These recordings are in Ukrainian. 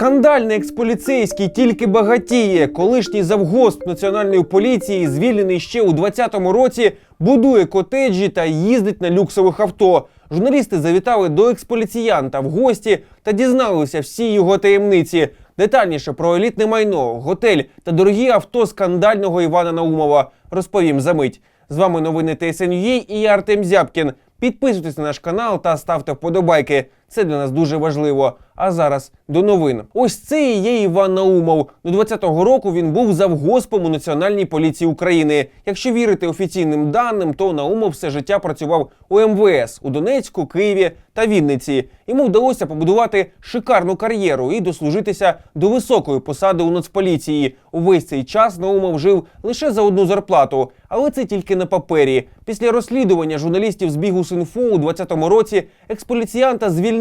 Скандальний експоліцейський тільки багатіє. Колишній завгосп національної поліції, звільнений ще у 20-му році, будує котеджі та їздить на люксових авто. Журналісти завітали до експоліціянта в гості та дізналися всі його таємниці. Детальніше про елітне майно, готель та дорогі авто скандального Івана Наумова розповім за мить. З вами новини ТСНЮА і я Артем Зябкін. Підписуйтесь на наш канал та ставте вподобайки. Це для нас дуже важливо. А зараз до новин. Ось це і є Іван Наумов. До 20-го року він був завгоспом у Національній поліції України. Якщо вірити офіційним даним, то Наумов все життя працював у МВС у Донецьку, Києві та Вінниці. Йому вдалося побудувати шикарну кар'єру і дослужитися до високої посади у Нацполіції. Увесь цей час Наумов жив лише за одну зарплату, але це тільки на папері. Після розслідування журналістів з бігу Синфо у 20-му році експоліціянта звільнили.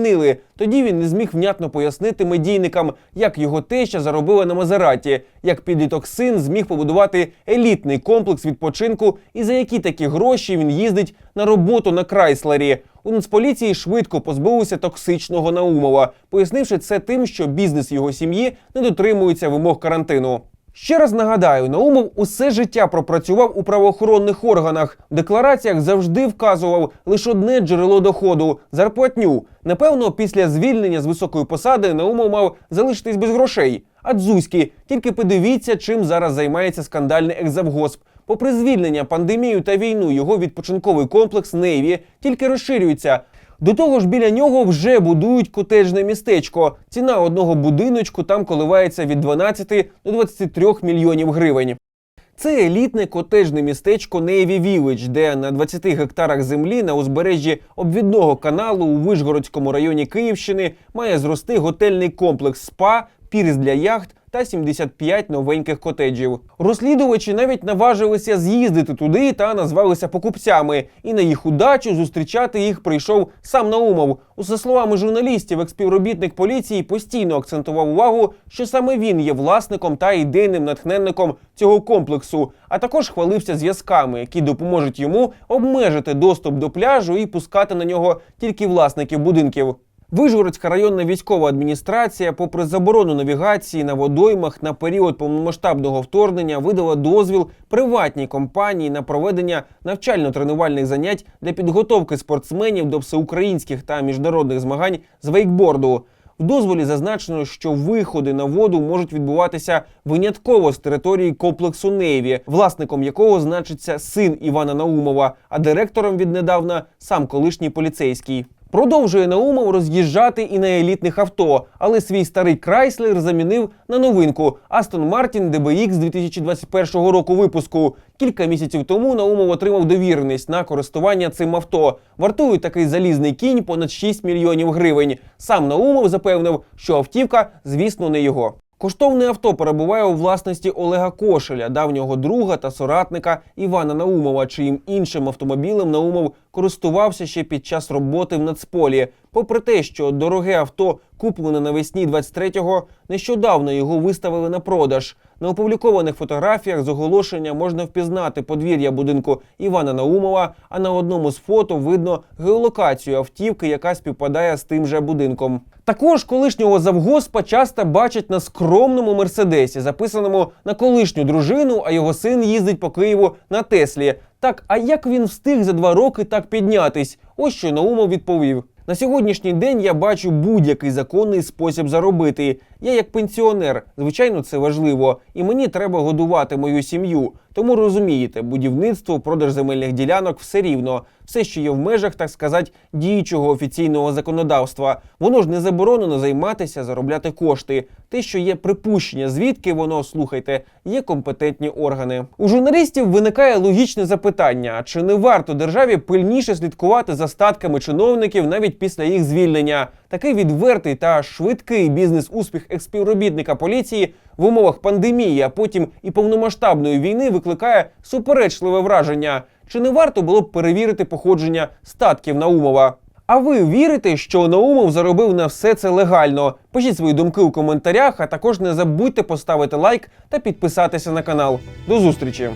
Тоді він не зміг внятно пояснити медійникам, як його теща заробила на Мазераті, як підліток син зміг побудувати елітний комплекс відпочинку і за які такі гроші він їздить на роботу на Крайслері. У Нацполіції швидко позбулися токсичного Наумова, пояснивши це тим, що бізнес його сім'ї не дотримується вимог карантину. Ще раз нагадаю, Наумов усе життя пропрацював у правоохоронних органах. В деклараціях завжди вказував лише одне джерело доходу зарплатню. Напевно, після звільнення з високої посади Наумов мав залишитись без грошей. А дзузьки, тільки подивіться, чим зараз займається скандальний екзавгосп. Попри звільнення, пандемію та війну, його відпочинковий комплекс Нейві тільки розширюється. До того ж, біля нього вже будують котеджне містечко. Ціна одного будиночку там коливається від 12 до 23 мільйонів гривень. Це елітне котеджне містечко Navy Village, де на 20 гектарах землі на узбережжі обвідного каналу у Вишгородському районі Київщини має зрости готельний комплекс СПА, пірс для яхт та 75 новеньких котеджів. Розслідувачі навіть наважилися з'їздити туди та назвалися покупцями. І на їх удачу зустрічати їх прийшов сам Наумов. За словами журналістів, експівробітник поліції постійно акцентував увагу, що саме він є власником та ідейним натхненником цього комплексу, а також хвалився зв'язками, які допоможуть йому обмежити доступ до пляжу і пускати на нього тільки власників будинків. Вижгородська районна військова адміністрація, попри заборону навігації на водоймах на період повномасштабного вторгнення, видала дозвіл приватній компанії на проведення навчально-тренувальних занять для підготовки спортсменів до всеукраїнських та міжнародних змагань з вейкборду. В дозволі зазначено, що виходи на воду можуть відбуватися винятково з території комплексу Нейві, власником якого значиться син Івана Наумова, а директором віднедавна сам колишній поліцейський. Продовжує Наумов роз'їжджати і на елітних авто, але свій старий Крайслер замінив на новинку Aston Martin DBX 2021 року випуску. Кілька місяців тому Наумов отримав довіреність на користування цим авто. Вартує такий залізний кінь понад 6 мільйонів гривень. Сам Наумов запевнив, що автівка, звісно, не його. Коштовне авто перебуває у власності Олега Кошеля, давнього друга та соратника Івана Наумова, чиїм іншим автомобілем Наумов користувався ще під час роботи в Нацполі. Попри те, що дороге авто куплене навесні 23-го, нещодавно його виставили на продаж. На опублікованих фотографіях з оголошення можна впізнати подвір'я будинку Івана Наумова, а на одному з фото видно геолокацію автівки, яка співпадає з тим же будинком. Також колишнього завгоспа часто бачать на скромному мерседесі, записаному на колишню дружину, а його син їздить по Києву на Теслі. Так, а як він встиг за два роки так піднятись? Ось що Наумов відповів. На сьогоднішній день я бачу будь-який законний спосіб заробити. Я як пенсіонер, звичайно, це важливо, і мені треба годувати мою сім'ю. Тому розумієте, будівництво, продаж земельних ділянок все рівно, все, що є в межах, так сказати, діючого офіційного законодавства. Воно ж не заборонено займатися, заробляти кошти. Те, що є припущення, звідки воно слухайте, є компетентні органи. У журналістів виникає логічне запитання: чи не варто державі пильніше слідкувати за статками чиновників навіть після їх звільнення? Такий відвертий та швидкий бізнес-успіх експівробітника поліції в умовах пандемії, а потім і повномасштабної війни викликає суперечливе враження. Чи не варто було б перевірити походження статків Наумова? А ви вірите, що Наумов заробив на все це легально? Пишіть свої думки у коментарях, а також не забудьте поставити лайк та підписатися на канал. До зустрічі!